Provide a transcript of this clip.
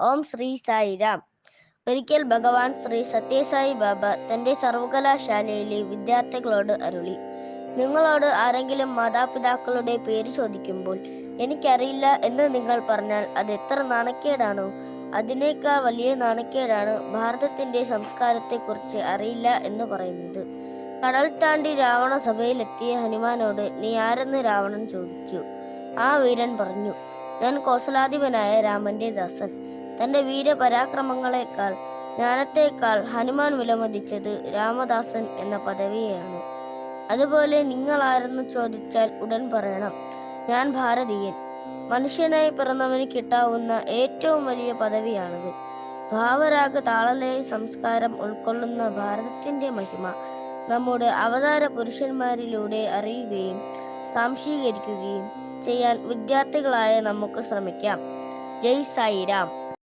ഓം ശ്രീ സായിരാം ഒരിക്കൽ ഭഗവാൻ ശ്രീ സത്യസായി ബാബ തന്റെ സർവകലാശാലയിലെ വിദ്യാർത്ഥികളോട് അരുളി. നിങ്ങളോട് ആരെങ്കിലും മാതാപിതാക്കളുടെ പേര് ചോദിക്കുമ്പോൾ എനിക്കറിയില്ല എന്ന് നിങ്ങൾ പറഞ്ഞാൽ അത് എത്ര നാണക്കേടാണോ? അതിനേക്കാൾ വലിയ നാണക്കേടാണ് ഭാരതത്തിന്റെ സംസ്കാരത്തെക്കുറിച്ച് അറിയില്ല എന്ന് പറയുന്നത്. കടൽ താണ്ടി രാവണ സഭയിലെത്തിയ ഹനുമാനോട് നീ ആരെന്ന് രാവണൻ ചോദിച്ചു? ആ വീരൻ പറഞ്ഞു. ഞാൻ കോസലാധിപനായ രാമന്റെ ദാസൻ. തന്റെ വീരപരാക്രമങ്ങളെക്കാൾ ജ്ഞാനത്തെക്കാൾ ഹനുമാൻ വിലമതിച്ചത് രാമദാസൻ എന്ന പദവിയാണ്. അതുപോലെ നിങ്ങൾ ആരെന്ന് ചോദിച്ചാൽ ഉടൻ പറയണം. ഞാൻ ഭാരതീയൻ. മനുഷ്യനായി പിറന്നവന് കിട്ടാവുന്ന ഏറ്റവും വലിയ പദവിയാണിത്. ഭാവരാഗ താളലയ സംസ്കാരം ഉൾക്കൊള്ളുന്ന ഭാരതത്തിന്റെ മഹിമ നമ്മുടെ അവതാര പുരുഷന്മാരിലൂടെ അറിയുകയും സാംശീകരിക്കുകയും ചെയ്യാൻ വിദ്യാർത്ഥികളായ നമുക്ക് ശ്രമിക്കാം. ജയ് സായിരാം.